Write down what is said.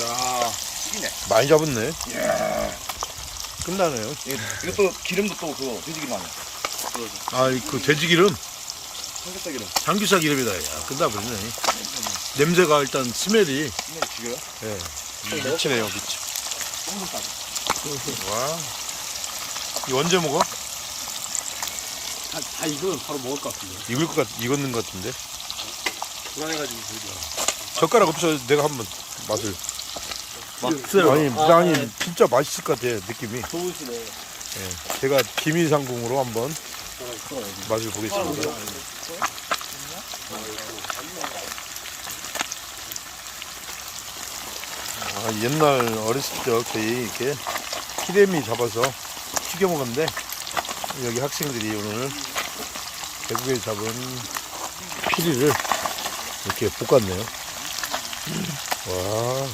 야, 튀기네. 많이 잡았네. 이야. 끝나네요. 이거, 이것도 기름도 또 그거 돼지기름 아니야? 아, 그 돼지 기름, 삼겹살 기름. 삼겹살 기름이다. 야, 끝나버리네. 냄새가 일단 스멜이, 근데 지금 예. 미치네요, 미치. 와. 이 언제 먹어? 다, 다 익으면 바로 먹을 것 같은데. 익을 것 같, 익었는 것 같은데. 불안해가지고. 젓가락 없어 내가 한번 맛을. 맛을. 아니, 아, 아니, 네. 진짜 맛있을 것 같아, 느낌이. 좋으시네. 예. 제가 기미상궁으로 한번 맛을 보겠습니다. 아, 옛날 어렸을 적 저희 이렇게 피레미 잡아서 튀겨 먹었는데 여기 학생들이 오늘 계곡에 잡은 피리를 이렇게 볶았네요. 와,